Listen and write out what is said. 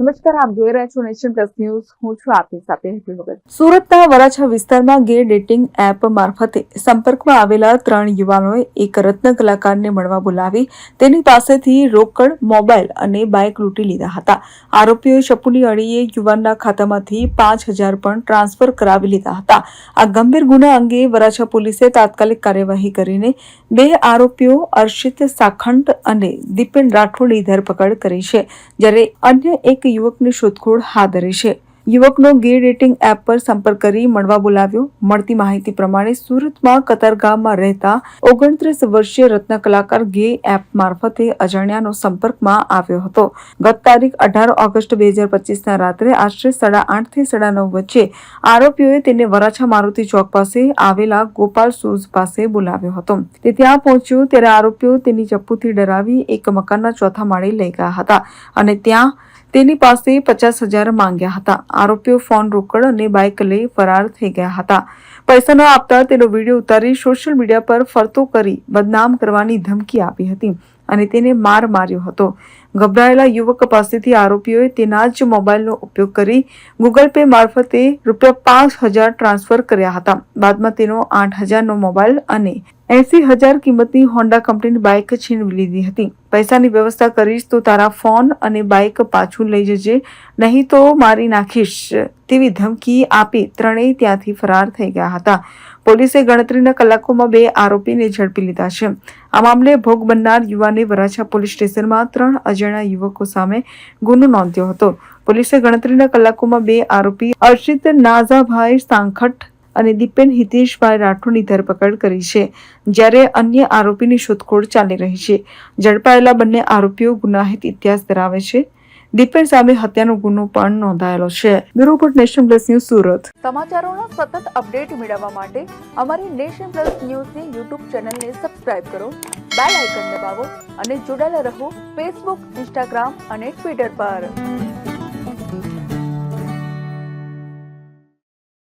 નમસ્કાર, આપ જોઈ રહ્યા છો નેશન પ્લસ ન્યૂઝ. હું છું આપની સાથે હેતલ ભગત. સુરતના વરાછા વિસ્તારમાં ગે ડેટિંગ એપ મારફતે સંપર્કમાં આવેલા ત્રણ યુવાનોએ એક રત્ન કલાકારને મળવા બોલાવી. તેની પાસેથી રોકડ, મોબાઈલ અને બાઇક લૂંટી લીધા હતા. આરોપીઓએ શપુલી અળીએ યુવાનના ખાતામાંથી પાંચ હજાર પણ ટ્રાન્સફર કરાવી લીધા હતા. આ ગંભીર ગુના અંગે વરાછા પોલીસે તાત્કાલિક કાર્યવાહી કરીને બે આરોપીઓ અર્ષિત સાખંડ અને દીપેન રાઠોડની ધરપકડ કરી છે. જ્યારે અન્ય એક યુવકની શોધખોળ હાથ ધરી છે. યુવકનો ગે ડેટિંગ એપ પર સંપર્ક કરી મળવા બોલાવ્યો. મળતી માહિતી પ્રમાણે સુરતમાં કતારગામમાં રહેતા ઓગણત્રીસ વર્ષીય રત્ન કલાકાર ગે એપ મારફતે અજાણ્યાનો સંપર્કમાં આવ્યો હતો. ગત તારીખ અઢાર ઓગસ્ટ બે હજાર પચીસના રાત્રે આશરે સાડા આઠથી સાડા નવ વચ્ચે આરોપીઓએ તેને વરાછા મારુતિ ચોક પાસે આવેલા ગોપાલ શૂઝ પાસે બોલાવ્યો હતો. તે ત્યાં પહોંચ્યો ત્યારે આરોપીઓ તેની ચપ્પુથી ડરાવી એક મકાનના ચોથા માળે લઈ ગયા હતા અને ત્યાં તેની પાસે પચાસ હજાર માંગ્યા હતા. આરોપીઓ ફોન રોકડ અને બાઇક લઈ ફરાર થઈ ગયા હતા. પૈસા ન આપતા તેનો વીડિયો ઉતારી સોશિયલ મીડિયા પર ફરતો કરી બદનામ કરવાની ધમકી આપી હતી અને તેને માર માર્યો હતો. ગભરાયેલા યુવક પાસેથી આરોપીઓએ તેના જ મોબાઈલનો ઉપયોગ કરી ગૂગલ પે મારફતે રૂપિયા પાંચ હજાર ટ્રાન્સફર કર્યા હતા. બાદમાં તેનો આઠ હજારનો મોબાઈલ અને એસી હજાર કિંમતની હોન્ડા કંપનીની બાઇક છીનવી લીધી હતી. પૈસાની વ્યવસ્થા કરીશ તો તારા ફોન અને બાઇક પાછું લઈ જજે, નહીં તો મારી નાખીશ, તેવી ધમકી આપી ત્રણેય ત્યાંથી ફરાર થઈ ગયા હતા. પોલીસે ગણતરીના કલાકોમાં બે આરોપીને ઝડપી લીધા છે. આ મામલે ભોગ બનનાર યુવાને વરાછા પોલીસ સ્ટેશનમાં ત્રણ અજાણ્યા યુવકો સામે ગુનો નોંધ્યો હતો. પોલીસે ગણતરીના કલાકોમાં બે આરોપી અર્ષિત નાઝાભાઈ સાંખટ અને દીપેન હિતેશભાઈ રાઠોડની ધરપકડ કરી છે, જ્યારે અન્ય આરોપીની શોધખોળ ચાલી રહી છે. ઝડપાયેલા બંને આરોપીઓ ગુનાહિત ઇતિહાસ ધરાવે છે. દીપેન સામે હત્યાનો ગુનો પણ નોંધાયેલો છે. Bureau report nation plus news Surat. સમાચારોનો સતત અપડેટ મેળવવા માટે અમારી નેશન પ્લસ ન્યૂઝની યુટ્યુબ ચેનલને સબસ્ક્રાઇબ કરો, બેલ આઇકન દબાવો અને જોડાયેલા રહો ફેસબુક, ઇન્સ્ટાગ્રામ અને ટ્વિટર પર.